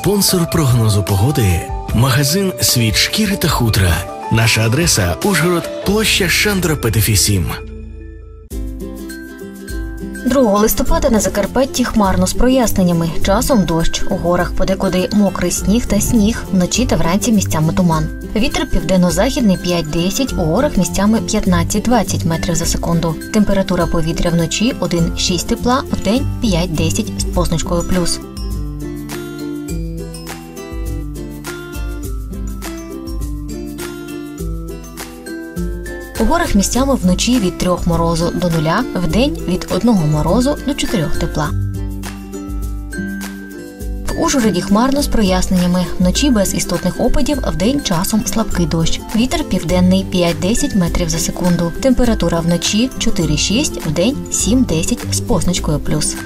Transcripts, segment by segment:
Спонсор прогнозу погоди магазин Світ шкіри та хутра. Наша адреса Ужгород, площа Шандра Петефі 7. 2 листопада на Закарпатті хмарно з проясненнями. Часом дощ. У горах подекуди мокрий сніг та сніг. Вночі та вранці місцями туман. Вітер південно-західний 5-10, у горах місцями 15-20 метрів за секунду. Температура повітря вночі 1-6 тепла, вдень 5-10 з позначкою плюс. У горах місцями вночі від 3 морозу до нуля, вдень від 1 морозу до 4 тепла. В Ужгороді хмарно з проясненнями. Вночі без істотних опадів, вдень часом слабкий дощ. Вітер південний 5-10 метрів за секунду. Температура вночі 4-6, вдень 7-10 з позначкою плюс.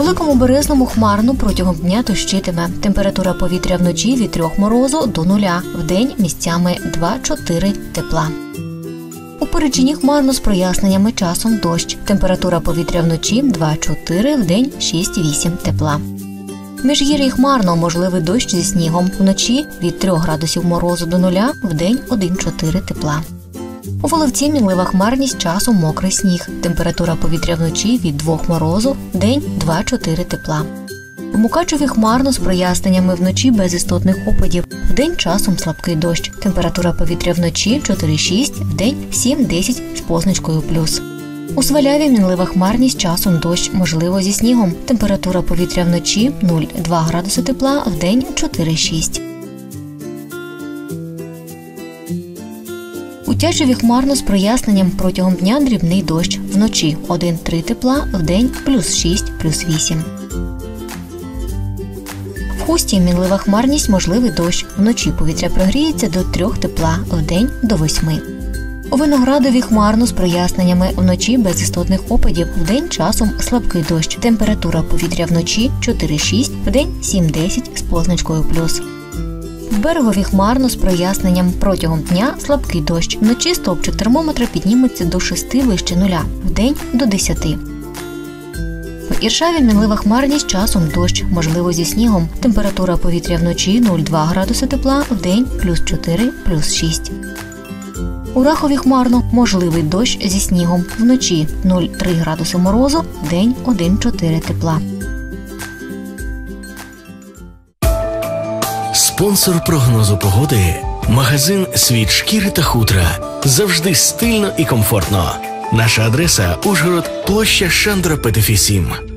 Великому березному хмарно протягом дня дощитиме. Температура повітря вночі від 3 морозу до нуля, вдень місцями 2-4 тепла. У Перечині хмарно з проясненнями часом дощ. Температура повітря вночі 2-4, вдень 6-8 тепла. В Міжгір'ї хмарно можливий дощ зі снігом. Вночі від 3 градусів морозу до нуля, вдень 1-4 тепла. У Воловці мінлива хмарність часом мокрий сніг. Температура повітря вночі від 2 морозу, день 2-4 тепла. В Мукачеві хмарно з проясненнями вночі без істотних опадів. Вдень часом слабкий дощ. Температура повітря вночі 4-6, вдень 7-10 з позначкою плюс. У Сваляві мінлива хмарність часом дощ, можливо, зі снігом. Температура повітря вночі 0,2 градуси тепла, вдень 4-6. Тячеві хмарно з проясненням протягом дня дрібний дощ. Вночі 1-3 тепла, вдень плюс 6, плюс 8. В хусті мінлива хмарність можливий дощ. Вночі повітря прогріється до 3 тепла, вдень до 8. У виноградові хмарно з проясненнями вночі без істотних опадів, вдень часом слабкий дощ. Температура повітря вночі 4-6, вдень 7-10 з позначкою плюс. В берегові хмарно з проясненням протягом дня слабкий дощ. Вночі стовпчик термометра підніметься до 6 вище нуля, вдень до 10. В Іршаві мінлива хмарність часом дощ, можливо зі снігом. Температура повітря вночі 0,2 градуси тепла, вдень плюс 4, плюс 6. У Рахові хмарно можливий дощ зі снігом. Вночі 0,3 градуси морозу, вдень 1,4 тепла. Спонсор прогнозу погоди магазин Світ шкіри та хутра. Завжди стильно і комфортно. Наша адреса Ужгород, площа Шандра Петефі 7.